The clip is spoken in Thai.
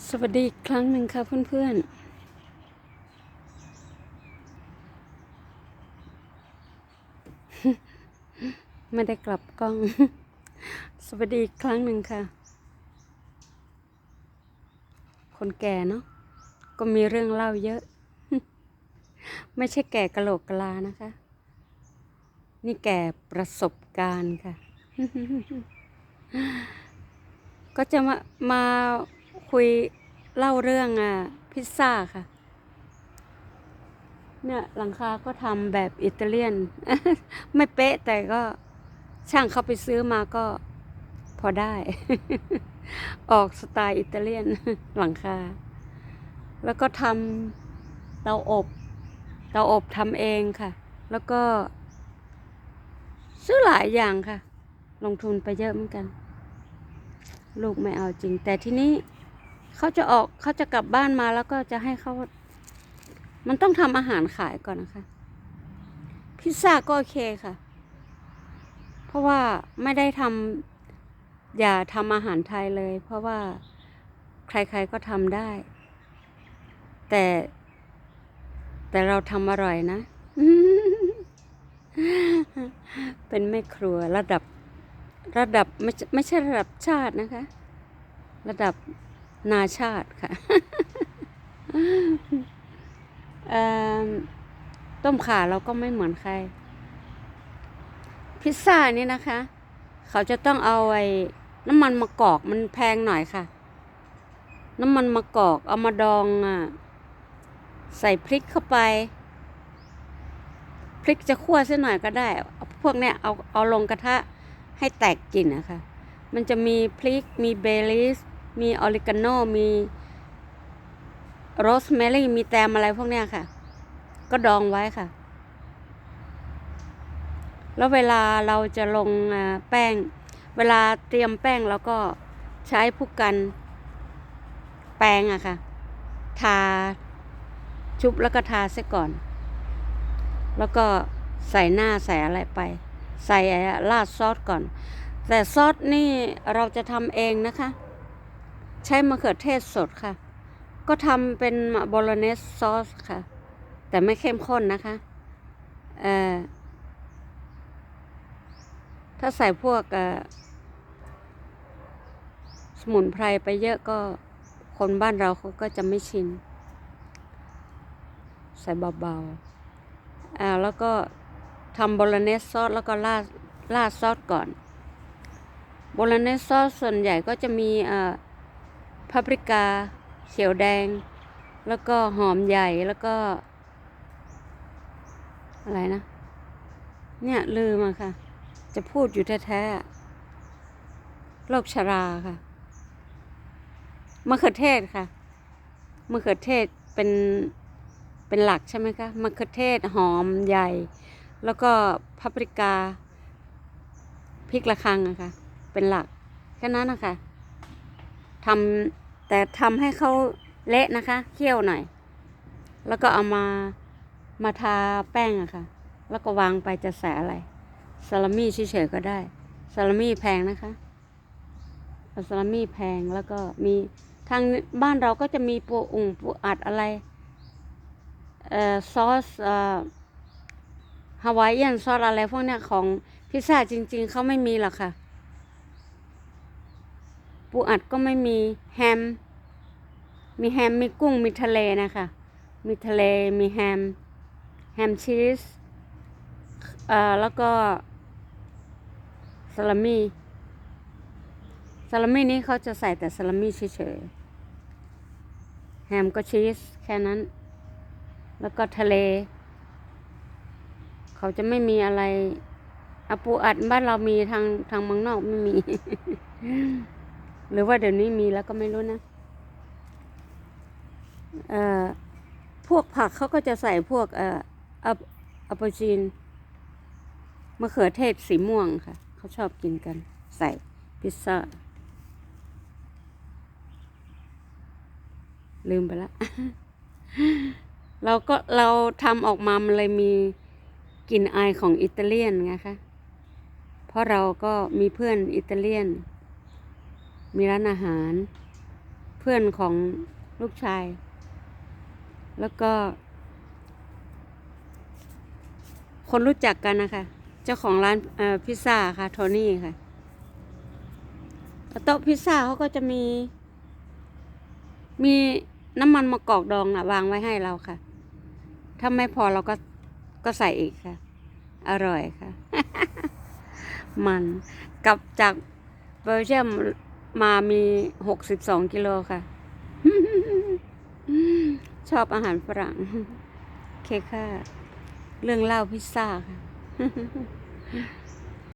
สวัสดีอีกครั้งหนึ่งค่ะเพื่อนๆไม่ได้กลับกล้อง สวัสดีอีกครั้งหนึ่งค่ะ คนแก่เนาะ ก็มีเรื่องเล่าเยอะ ไม่ใช่แก่กะโหลกกะลานะคะ นี่แก่ประสบการณ์ค่ะ ก็จะมามา คุยเล่าเรื่องอะพิซซ่าค่ะ เนี่ยหลังคาก็ทำแบบอิตาเลียน ไม่เป๊ะแต่ก็ช่างเขาไปซื้อมาก็พอได้ ออกสไตล์อิตาเลียนหลังคา แล้วก็ทำเตาอบ เตาอบทำเองค่ะ แล้วก็ ซื้อหลายอย่างค่ะ ลงทุนไปเยอะเหมือนกัน ลูกไม่เอาจริง แต่ที่นี้ เขาจะออกเขาจะกลับบ้านมาแล้วก็จะให้เขา มันต้องทำอาหารขายก่อนนะคะ พิซซ่าก็โอเคค่ะ เพราะว่าไม่ได้ทำอย่าทำอาหารไทยเลย เพราะว่าใครๆก็ทำได้ แต่ แต่เราทำอร่อยนะ เป็นแม่ครัวระดับระดับไม่ไม่ใช่ระดับชาตินะคะ ระดับ นาชาติค่ะต้มข่าเราก็ไม่เหมือนใคร พิซซ่านี่นะคะ เขาจะต้องเอาไอ้น้ำมันมะกอกมันแพงหน่อยค่ะ น้ำมันมะกอกเอามาดองอะใส่พริกเข้าไป พริกจะคั่วสักหน่อยก็ได้เอาพวกเนี้ยเอาเอาลงกระทะให้แตกกลิ่นนะคะ มันจะมีพริกมีเบลิส มีออริกาโนมีโรสแมรี่มีแตมอะไรพวกเนี้ยค่ะ ก็ดองไว้ค่ะ แล้วเวลาเราจะลงแป้ง เวลาเตรียมแป้งเราก็ใช้ผู้กันแป้งอะค่ะ ทาชุบแล้วก็ทาเสียก่อน แล้วก็ใส่หน้าใส่อะไรไป ใส่ไอ้ราดซอสก่อน แต่ซอสนี่เราจะทำเองนะคะ ใช้มะเขือเทศสดค่ะ ก็ทำเป็นบอลเนสซอสค่ะ แต่ไม่เข้มข้นนะคะเอ่อถ้าใส่พวกสมุนไพรไปเยอะก็คนบ้านเราเขาก็จะไม่ชิน ใส่เบาๆอ่าแล้วก็ทำโบลเนสซอสแล้วก็ราดราดซอสก่อนโบลเนสซอสส่วนใหญ่ก็จะมีอ่า พาปริกา เขียวแดง แล้วก็หอมใหญ่แล้วก็ อะไรนะ เนี่ยลืมอะค่ะ จะพูดอยู่แท้ๆโรคชราค่ะมะเขือเทศค่ะมะเขือเทศเป็นเป็นหลักใช่ไหมคะมะเขือเทศหอมใหญ่ แล้วก็พาปริกาพริกระคังอะคะ่ะเป็นหลักแค่นั้นนะคะทำ แต่ทำให้เขาเละนะคะ เคี่ยวหน่อย แล้วก็เอามามาทาแป้งอะคะ่ะ แล้วก็วางไปจะใส่อะไรซาลามี่เฉยๆก็ได้ซาลามี่แพงนะคะซาลามี่แพงแล้วก็มีทางบ้านเราก็จะมีปูอุ่งปูอัดอะไรเอ่อซอสเอ่อฮาวายเอียนซอสอะไรพวกเนี้ยของพิซซ่าจริง ๆเขาไม่มีหรอกค่ะ ปูอัดก็ไม่มีแฮม มีแฮม มีกุ้ง มีทะเลนะคะ มีทะเล มีแฮม แฮมชีส เอ่อ แล้วก็ซาลามี่ซาลามี่นี้เขาจะใส่แต่ซาลามี่เฉยๆ แฮมก็ชีสแค่นั้น แล้วก็ทะเล เขาจะไม่มีอะไรอปูอัดบ้านเรามีทางทางเมืองนอกไม่มี หรือว่าเดี๋ยวนี้มีแล้วก็ไม่รู้นะพวกผักเขาก็จะใส่พวกเอ่ออัปอัปเปอร์จีนมะเขือเทศสีม่วงค่ะ เขาชอบกินกัน ใส่พิซซ่า ลืมไปละ เราก็เราทำออกมามันเลยมีกลิ่นอายของอิตาเลียนไงคะ เพราะเราก็มีเพื่อนอิตาเลียน มีร้านอาหาร เพื่อนของลูกชาย แล้วก็ คนรู้จักกันนะคะ เจ้าของร้านพิซซ่าค่ะ โทนี่ค่ะโต๊ะพิซซ่าเขาก็จะมี มีน้ำมันมะกอกดองนะวางไว้ให้เราค่ะ ถ้าไม่พอเราก็ก็ใส่อีกค่ะ อร่อยค่ะ มันกลับจากเบลเยียม มามีหกสิบสองกิโลค่ะ ชอบอาหารฝรั่งโอเคค่ะ เรื่องเล่าพิซซ่าค่ะ